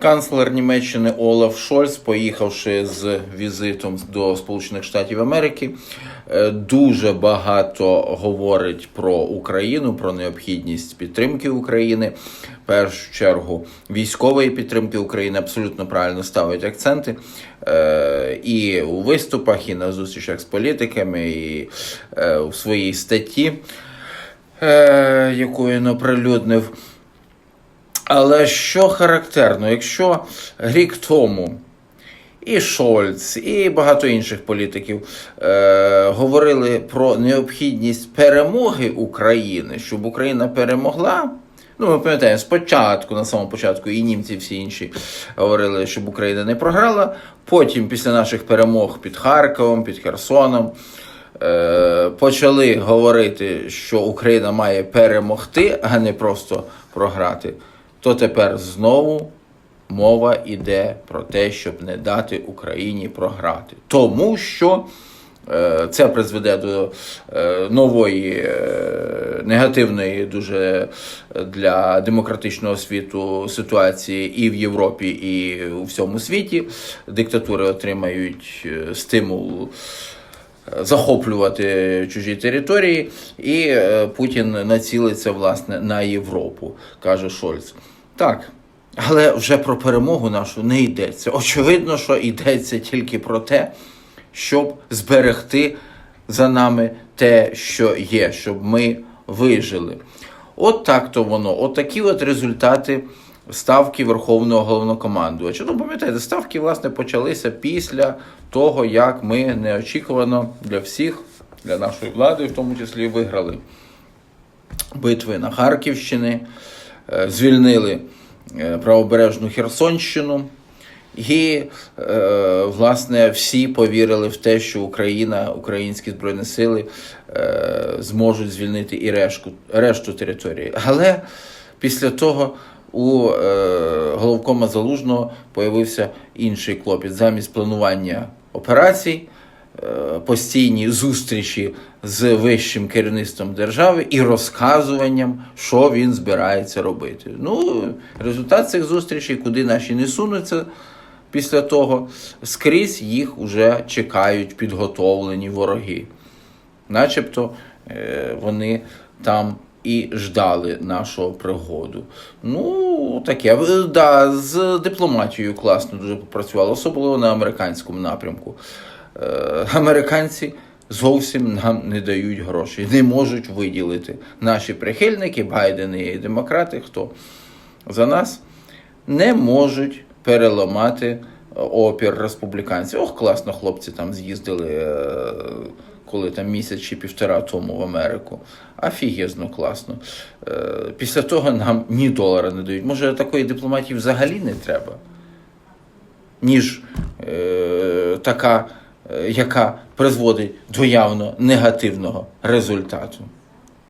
Канцлер Німеччини Олаф Шольц, поїхавши з візитом до Сполучених Штатів Америки, е, дуже багато говорить про Україну, про необхідність підтримки України. В першу чергу військової підтримки України абсолютно правильно ставить акценти е, і у виступах, і на зустрічах з політиками, і е, у своїй статті, е, яку він оприлюднив. Але що характерно, якщо рік тому і Шольц, і багато інших політиків е, говорили про необхідність перемоги України, щоб Україна перемогла. Ну, ми пам'ятаємо, спочатку, на самому початку, і німці, всі інші говорили, щоб Україна не програла. Потім, після наших перемог під Харковом, під Херсоном, е, почали говорити, що Україна має перемогти, а не просто програти. То тепер знову мова йде про те, щоб не дати Україні програти. Тому що е, це призведе до е, нової е, негативної дуже для демократичного світу ситуації і в Європі, і у всьому світі. Диктатури отримають стимул захоплювати чужі території, і е, Путін націлиться власне на Європу, каже Шольц. Так. Але вже про перемогу нашу не йдеться. Очевидно, що йдеться тільки про те, щоб зберегти за нами те, що є, щоб ми вижили. От так то воно. От такі от результати ставки Верховного головнокомандувача. Ну, пам'ятаєте, ставки, власне, почалися після того, як ми неочікувано для всіх, для нашої влади, в тому числі, виграли битви на Харківщині, е, звільнили е, правобережну Херсонщину. І, е, власне, всі повірили в те, що Україна, українські збройні сили зможуть звільнити і решту, решту території. Але після того у е, головкома Залужного появився інший клопіт. Замість планування операцій, е, постійні зустрічі з вищим керівництвом держави і розказуванням, що він збирається робити. Ну, результат цих зустрічей, куди наші не сунуться. Після того скрізь їх вже чекають підготовлені вороги. Начебто е, вони там і ждали нашого пригоду. Ну, таке. Е, Да, з дипломатією класно дуже попрацювало, особливо на американському напрямку. Е, Американці зовсім нам не дають грошей, не можуть виділити. Наші прихильники, Байден і демократи, хто за нас, не можуть переламати опір республіканців. Ох, класно, хлопці там з'їздили, е, коли там місяць чи півтора тому в Америку. Афігезно класно. Е, Після того нам ні долара не дають. Може, такої дипломатії взагалі не треба, ніж е, така, е, яка призводить до явно негативного результату.